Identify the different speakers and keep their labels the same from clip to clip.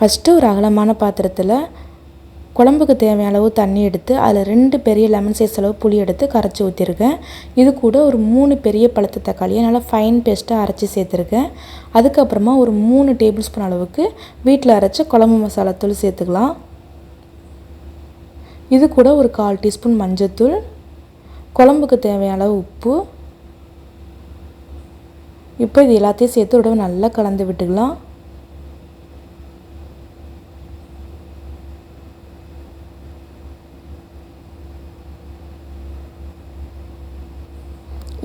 Speaker 1: First ஒரு அகலமான பாத்திரத்தில் குழம்புக்கு தேவையான அளவு தண்ணி எடுத்து அதில் ரெண்டு பெரிய லெமன் சைஸ் அளவு புளி எடுத்து கரைச்சி ஊற்றிருக்கேன் இது கூட ஒரு மூணு பெரிய பழுத்த தக்காளியை நல்லா ஃபைன் பேஸ்ட்டாக அரைச்சி சேர்த்துருக்கேன். அதுக்கப்புறமா ஒரு மூணு டேபிள் ஸ்பூன் அளவுக்கு வீட்டில் அரைச்ச குழம்பு மசாலா தூள் சேர்த்துக்கலாம். இது கூட ஒரு கால் டீஸ்பூன் மஞ்சத்தூள் குழம்புக்கு தேவையான அளவு உப்பு. இப்போ இது எல்லாத்தையும் சேர்த்து உடம்பு நல்லா கலந்து விட்டுக்கலாம்.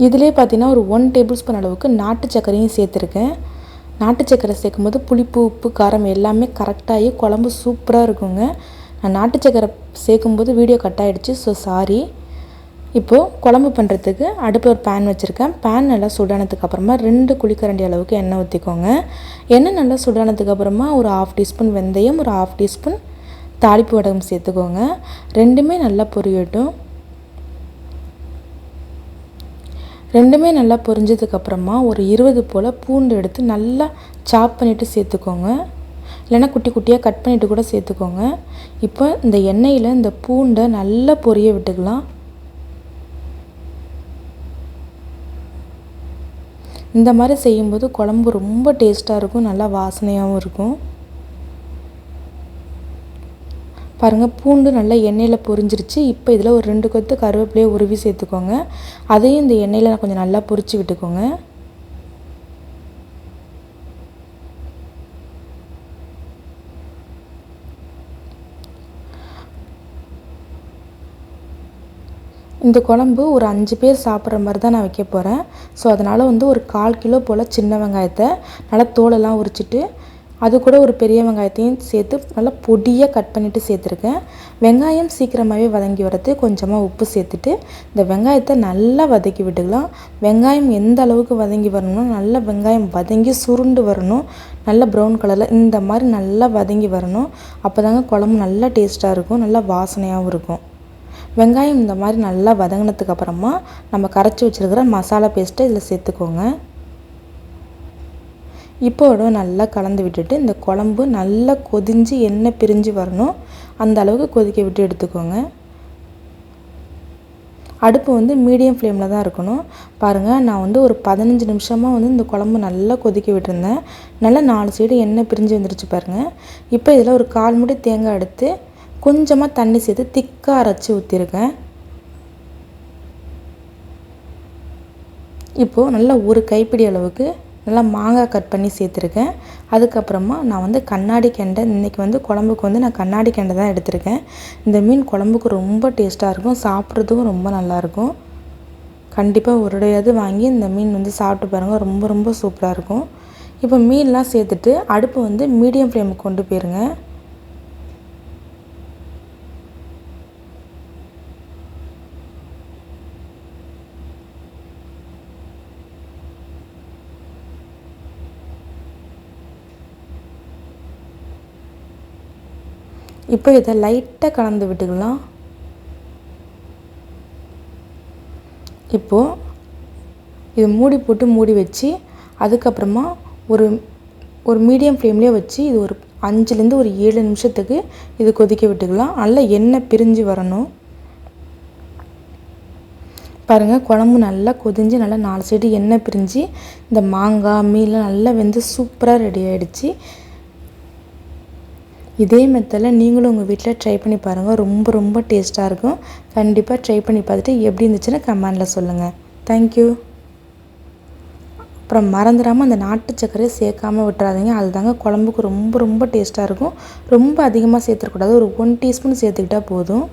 Speaker 1: இதிலே பார்த்தீங்கன்னா ஒரு ஒன் டேபிள் ஸ்பூன் அளவுக்கு நாட்டு சர்க்கரையும் சேர்த்துருக்கேன். நாட்டு சர்க்கரை சேர்க்கும்போது புளிப்பு உப்பு காரம் எல்லாமே கரெக்டாகி குழம்பு சூப்பராக இருக்குங்க. நான் நாட்டு சர்க்கரை சேர்க்கும்போது வீடியோ கட் ஆகிடுச்சு ஸோ சாரி இப்போது குழம்பு பண்ணுறதுக்கு அடுப்பு ஒரு பேன் வச்சுருக்கேன். பேன் நல்லா சுடானதுக்கு அப்புறமா ரெண்டு குளிக்கரண்டி அளவுக்கு எண்ணெய் ஊற்றிக்கோங்க எண்ணெய் நல்லா சுடானதுக்கு அப்புறமா ஒரு ஆஃப் டீஸ்பூன் வெந்தயம் ஒரு ஆஃப் டீஸ்பூன் தாளிப்பு வடகம் சேர்த்துக்கோங்க. ரெண்டுமே நல்லா பொரியட்டும். ரெண்டுமே நல்லா பொரிஞ்சதுக்கப்புறமா ஒரு இருபது போல் பூண்டு எடுத்து நல்லா சாப் பண்ணிவிட்டு சேர்த்துக்கோங்க. இல்லைன்னா குட்டி குட்டியாக கட் பண்ணிவிட்டு கூட சேர்த்துக்கோங்க. இப்போ இந்த எண்ணெயில் இந்த பூண்டை நல்லா பொரிய விட்டுக்கலாம். இந்த மாதிரி செய்யும்போது குழம்பு ரொம்ப டேஸ்ட்டாக இருக்கும் நல்லா வாசனையாகவும் இருக்கும். பாருங்கள் பூண்டு நல்லா எண்ணெயில் பொரிஞ்சிருச்சு. இப்போ இதில் ஒரு ரெண்டு கொத்து கருவேப்பிலையை உருவி சேர்த்துக்கோங்க. அதையும் இந்த எண்ணெயில் கொஞ்சம் நல்லா பொரிச்சு விட்டுக்கோங்க. இந்த குழம்பு ஒரு அஞ்சு பேர் சாப்பிட்ற மாதிரி தான் நான் வைக்க போகிறேன் ஸோ அதனால் வந்து ஒரு கால் கிலோ போல் சின்ன வெங்காயத்தை நல்லா தோலெல்லாம் உரிச்சிட்டு அது கூட ஒரு பெரிய வெங்காயத்தையும் சேர்த்து நல்லா பொடியாக கட் பண்ணிவிட்டு சேர்த்துருக்கேன். வெங்காயம் சீக்கிரமாகவே வதங்கி வரது கொஞ்சமாக உப்பு சேர்த்துட்டு இந்த வெங்காயத்தை நல்லா வதக்கி விட்டுக்கலாம். வெங்காயம் எந்த அளவுக்கு வதங்கி வரணும்னா நல்லா வெங்காயம் வதங்கி சுருண்டு வரணும். நல்ல ப்ரௌன் கலரில் இந்த மாதிரி நல்லா வதங்கி வரணும். அப்போ தாங்க குழம்பு நல்லா டேஸ்ட்டாக இருக்கும் நல்லா வாசனையாகவும் இருக்கும். வெங்காயம் இந்த மாதிரி நல்லா வதங்கினதுக்கு அப்புறமா நம்ம கரைச்சி வச்சுருக்கிற மசாலா பேஸ்ட்டை இதில் சேர்த்துக்கோங்க. இப்போட நல்லா கலந்து விட்டுட்டு இந்த குழம்பு நல்லா கொதிஞ்சு எண்ணெய் பிரிஞ்சு வரணும். அந்த அளவுக்கு கொதிக்க விட்டு எடுத்துக்கோங்க. அடுப்பு வந்து மீடியம் ஃப்ளேமில் தான் இருக்கணும். பாருங்கள் நான் வந்து ஒரு பதினஞ்சு நிமிஷமாக வந்து இந்த குழம்பு நல்லா கொதிக்க விட்டுருந்தேன். நல்லா நாலு சைடு எண்ணெய் பிரிஞ்சு வந்துருச்சு பாருங்கள் இப்போ இதில் ஒரு கால் முடி தேங்காய் எடுத்து கொஞ்சமாக தண்ணி சேர்த்து திக்காக அரைச்சி ஊற்றிருக்கேன் இப்போது நல்லா ஒரு கைப்பிடி அளவுக்கு நல்லா மாங்காய் கட் பண்ணி சேர்த்துருக்கேன். அதுக்கப்புறமா நான் வந்து கண்ணாடி கெண்டை இன்றைக்கி வந்து குழம்புக்கு வந்து நான் கண்ணாடி கெண்டை தான் எடுத்திருக்கேன். இந்த மீன் குழம்புக்கு ரொம்ப டேஸ்ட்டாக இருக்கும் சாப்பிட்றதுக்கும் ரொம்ப நல்லாயிருக்கும் கண்டிப்பாக ஒருடையாவது வாங்கி இந்த மீன் வந்து சாப்பிட்டு பாருங்கள் ரொம்ப ரொம்ப சூப்பராக இருக்கும். இப்போ மீன்லாம் சேர்த்துட்டு அடுப்பு வந்து மீடியம் ஃப்ளேமுக்கு கொண்டு போயிருங்க. இப்போ இதை லைட்டாக கலந்து விட்டுக்கலாம். இப்போது இது மூடி போட்டு மூடி வச்சு அதுக்கப்புறமா ஒரு ஒரு மீடியம் ஃப்ளேம்லேயே வச்சு இது ஒரு அஞ்சுலேருந்து ஒரு ஏழு நிமிஷத்துக்கு இது கொதிக்க விட்டுக்கலாம். நல்லா எண்ணெய் பிரிஞ்சு வரணும். பாருங்கள் குழம்பு நல்லா கொதிஞ்சு நல்லா நாலு சைடு எண்ணெய் பிரிஞ்சு இந்த மாங்காய் மீன்லாம் நல்லா வெந்து சூப்பராக ரெடி ஆகிடுச்சு இதே மெத்தடில் நீங்களும் உங்கள் வீட்டில் ட்ரை பண்ணி பாருங்கள் ரொம்ப ரொம்ப டேஸ்ட்டாக இருக்கும். கண்டிப்பாக ட்ரை பண்ணி பார்த்துட்டு எப்படி இருந்துச்சுன்னு கமெண்டில் சொல்லுங்கள் தேங்க்யூ அப்புறம் மறந்துடாமல் அந்த நாட்டு சர்க்கரையை சேர்க்காமல் விட்டுறாதீங்க. அதுதாங்க குழம்புக்கு ரொம்ப ரொம்ப டேஸ்ட்டாக இருக்கும். ரொம்ப அதிகமாக சேர்த்துக்கூடாது ஒரு ஒன் டீஸ்பூன் சேர்த்துக்கிட்டால் போதும்.